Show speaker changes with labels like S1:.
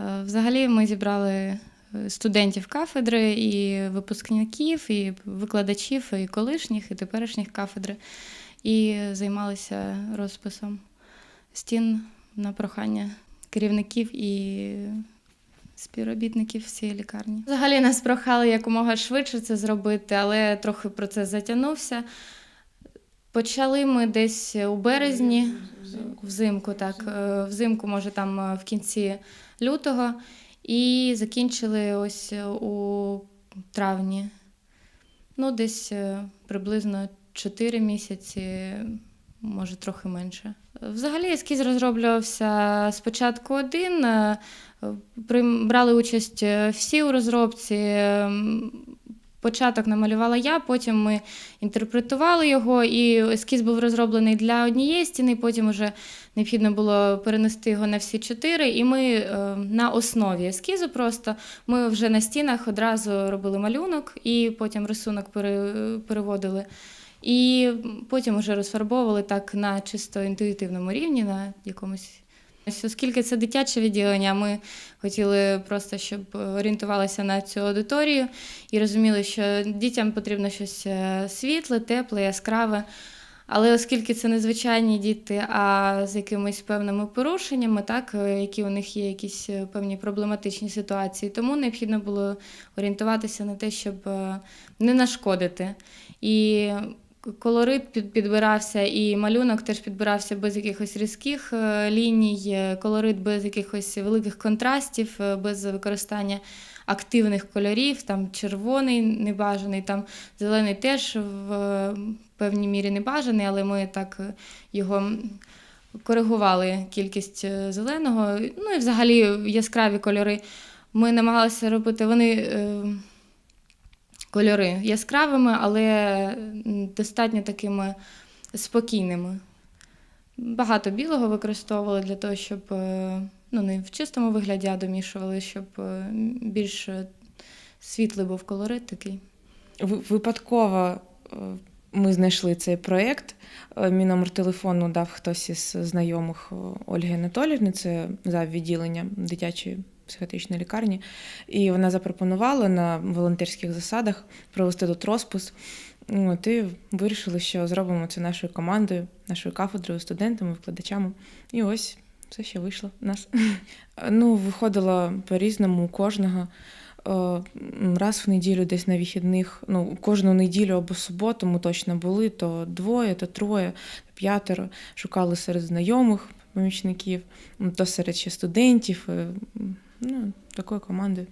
S1: Е, Взагалі ми зібрали е, студентів кафедри, і випускників, і викладачів, і колишніх, і теперішніх кафедри, і займалися розписом стін на прохання керівників і співробітників всієї лікарні. Взагалі нас прохали якомога швидше це зробити, але трохи процес затягнувся. Почали ми десь у березні, взимку, так, е, взимку, може, там е, в кінці лютого, і закінчили ось е, у травні. Ну, десь е, приблизно 4 місяці, може, трохи менше. Взагалі ескіз розроблювався спочатку один. е, Брали участь е, всі у розробці. Початок намалювала я, потім ми інтерпретували його, і ескіз був розроблений для однієї стіни, потім вже необхідно було перенести його на всі чотири. І ми е, на основі ескізу просто ми вже на стінах одразу робили малюнок, і потім рисунок пере- переводили. І потім вже розфарбовували так на чисто інтуїтивному рівні, на якомусь. Оскільки це дитяче відділення, ми хотіли просто, щоб орієнтувалися на цю аудиторію і розуміли, що дітям потрібно щось е, світле, тепле, яскраве. Але оскільки це незвичайні діти, а з якимись певними порушеннями, так, е, які у них є якісь е, певні проблематичні ситуації, тому необхідно було орієнтуватися на те, щоб не нашкодити. І колорит під- підбирався, і малюнок теж підбирався без якихось різких е, ліній, е, колорит без якихось великих контрастів, е, без використання активних кольорів, там червоний небажаний, там зелений теж в певній мірі небажаний, але ми так його коригували кількість зеленого. Ну і взагалі яскраві кольори. Ми намагалися робити вони. Кольори яскравими, але достатньо такими спокійними. Багато білого використовували для того, щоб е, ну, не в чистому вигляді, а домішували, щоб е, більш світлий був колорит такий.
S2: Випадково е, ми знайшли цей проєкт. Мій номер телефону дав хтось із знайомих Ольги Анатоліївни, це за відділення дитячої психіатричної лікарні. І вона запропонувала на волонтерських засадах провести тут розпис. От, і вирішили, що зробимо це нашою командою, нашою кафедрою, студентами, викладачами. І ось це ще вийшло в нас. Ну, виходило по-різному у кожного. Е, Раз в неділю, десь на вихідних, ну, кожну неділю або суботу ми точно були, то двоє, то троє, то п'ятеро. Шукали серед знайомих помічників, то серед ще студентів. Ну, такой командою.